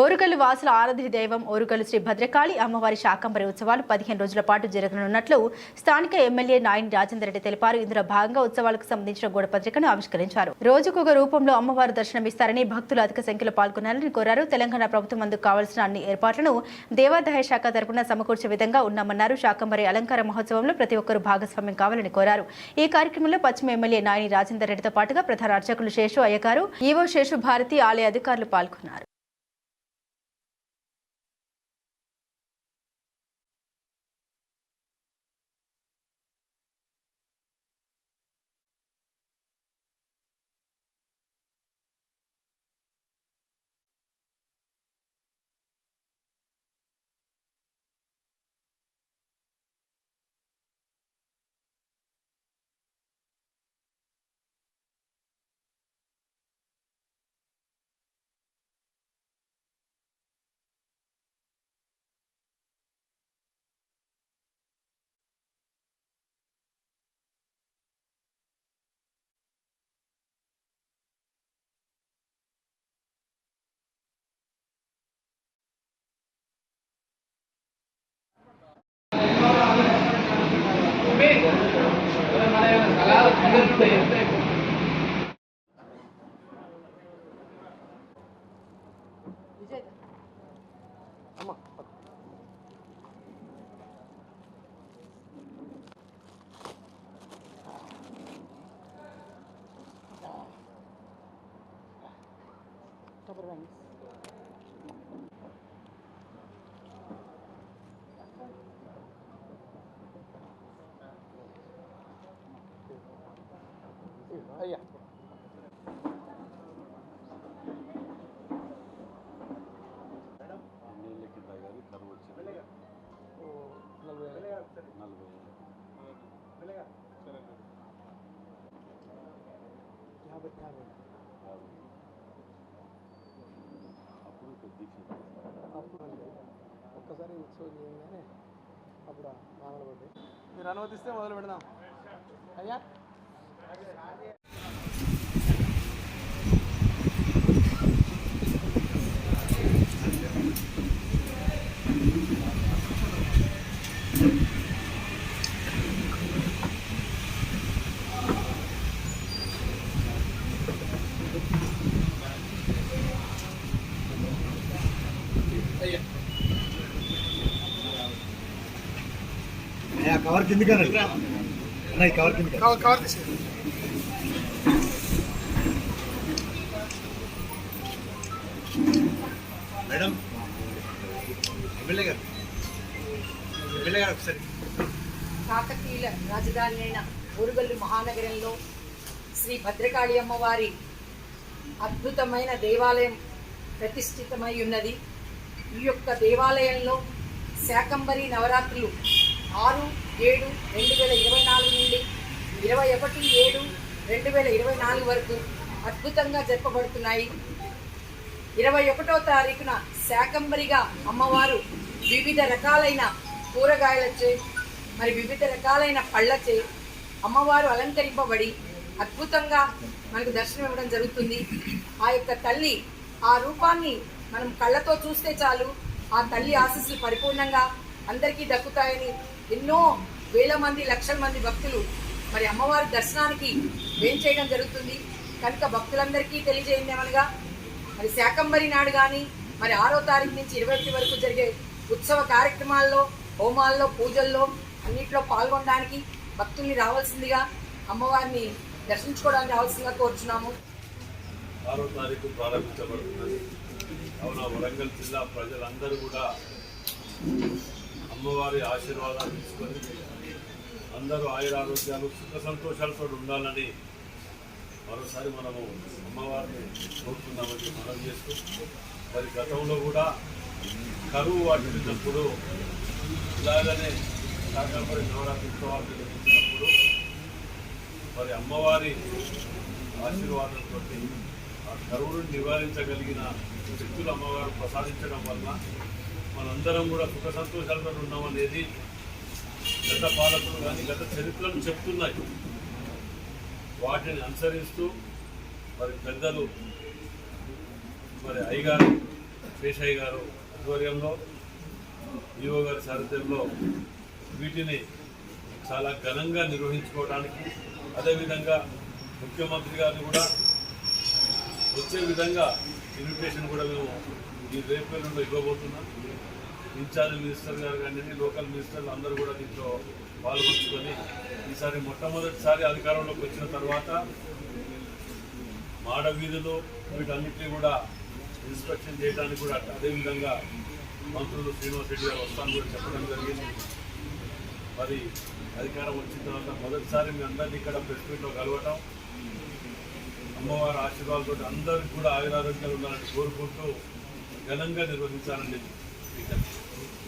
ఓరుగల్లు వాసుల ఆరాధ్య దైవం ఓరుగల్లు శ్రీ భద్రకాళి అమ్మవారి శాకంబరి ఉత్సవాలు పదిహేను రోజుల పాటు జరగనున్నట్లు స్థానిక ఎమ్మెల్యే నాయని రాజేందర్ రెడ్డి తెలిపారు. ఇందులో భాగంగా ఉత్సవాలకు సంబంధించిన గోడ పత్రికను ఆవిష్కరించారు. రోజుకొక రూపంలో అమ్మవారు దర్శనమిస్తారని భక్తులు అధిక సంఖ్యలో పాల్గొనాలని కోరారు. తెలంగాణ ప్రభుత్వం అందుకు కావాల్సిన అన్ని ఏర్పాట్లను దేవాదాయ శాఖ తరపున సమకూర్చే విధంగా ఉన్నామన్నారు. శాకంబరి అలంకార మహోత్సవంలో ప్రతి ఒక్కరూ భాగస్వామ్యం కావాలని కోరారు. ఈ కార్యక్రమంలో పశ్చిమ ఎమ్మెల్యే నాయని రాజేందర్ రెడ్డితో పాటుగా ప్రధాన అర్చకులు శేషు అయ్యగారు ఈవో శేషు భారతి ఆలయ అధికారులు పాల్గొన్నారు. Добрый день. అంటే ఒక్కసారి ఉత్సవం చేయగానే అప్పుడు మామూలు పడ్డాయి మీరు అనుమతిస్తే మొదలు పెడదాం అయ్యా కవర్ కిందికి అనండి అన్న ఈ కవర్ కిందికి కవర్ మేడం ఎమ్మెల్యే గారు ఎమ్మెల్యే గారు ఒకసారి. కాకతీయుల రాజధాని అయిన ఊరుగల్లు మహానగరంలో శ్రీ భద్రకాళి అమ్మవారి అద్భుతమైన దేవాలయం ప్రతిష్ఠితమై ఉన్నది. ఈ యొక్క దేవాలయంలో శాకంబరి నవరాత్రులు ఆరు ఏడు రెండు వేల ఇరవై నాలుగు నుండి ఇరవై ఒకటి ఏడు రెండు వేల ఇరవై నాలుగు వరకు అద్భుతంగా జరపబడుతున్నాయి. ఇరవై ఒకటో తారీఖున శాకంబరిగా అమ్మవారు వివిధ రకాలైన కూరగాయలచే మరి వివిధ రకాలైన పళ్ళచే అమ్మవారు అలంకరింపబడి అద్భుతంగా మనకు దర్శనం ఇవ్వడం జరుగుతుంది. ఆ యొక్క తల్లి ఆ రూపాన్ని మనం కళ్ళతో చూస్తే చాలు. ఆ తల్లి ఆశస్సులు పరిపూర్ణంగా అందరికీ దక్కుతాయని ఎన్నో వేల మంది లక్షల మంది భక్తులు మరి అమ్మవారి దర్శనానికి వేం చేయడం జరుగుతుంది. కనుక భక్తులందరికీ తెలియజేయండి ఏమనగా మరి శాకంబరి నాడు కానీ మరి ఆరో తారీఖు నుంచి ఇరవై ఒకటి వరకు జరిగే ఉత్సవ కార్యక్రమాల్లో హోమాల్లో పూజల్లో అన్నిట్లో పాల్గొనడానికి భక్తుల్ని రావాల్సిందిగా అమ్మవారిని దర్శించుకోవడానికి రావాల్సిందిగా కోరుచున్నాము. ఆరో తారీఖు ప్రారంభించబడుతున్నది. కావున వరంగల్ జిల్లా ప్రజలందరూ కూడా అమ్మవారి ఆశీర్వాదాలు తీసుకొని అందరూ ఆయురారోగ్యాలు సుఖ సంతోషాలతో ఉండాలని మరోసారి మనము అమ్మవారిని కోరుతున్నామని మనం చేస్తూ మరి గతంలో కూడా కరువు వాటిల్లినప్పుడు ఇలాగనే శాకాంబరి నవరాత్రి ఉత్సవాలు నిర్వహించినప్పుడు మరి అమ్మవారి ఆశీర్వాదంతో ఆ కరువును నివారించగలిగిన శక్తులు అమ్మవారు ప్రసాదించడం వల్ల మనందరం కూడా సుఖ సంతోషాలతో ఉన్నామనేది గత పాలకులు కానీ గత చరిత్రలు చెప్తున్నాయి. వాటిని అనుసరిస్తూ మరి పెద్దలు మరి అయ్యగారు శేషయ్య గారు ఆధ్వర్యంలో ఈవో గారి సారథ్యంలో వీటిని చాలా ఘనంగా నిర్వహించుకోవడానికి అదేవిధంగా ముఖ్యమంత్రి గారిని కూడా వచ్చే విధంగా ఇన్విటేషన్ కూడా మేము ఈ రేపల్లిలో ఇవ్వబోతున్నాం. ఇన్ఛార్జ్ మినిస్టర్ గారు కానీ లోకల్ మినిస్టర్లు అందరూ కూడా దీంట్లో పాల్గొంచుకొని ఈసారి మొట్టమొదటిసారి అధికారంలోకి వచ్చిన తర్వాత మాడ వీధులు వీటన్నిటిని కూడా ఇన్స్పెక్షన్ చేయడానికి కూడా అదేవిధంగా మంత్రులు శ్రీనివాస్ రెడ్డి గారు వస్తాను కూడా చెప్పడం జరిగింది. మరి అధికారం వచ్చిన తర్వాత మొదటిసారి మీ అందరినీ ఇక్కడ ప్రెస్ మీట్లో కలవటం అమ్మవారి ఆశీర్వాదాలతో అందరికీ కూడా ఆయురారోగ్యాలు ఉండాలని కోరుకుంటూ ఘనంగా నిర్వహించాలని విజ్ఞప్తి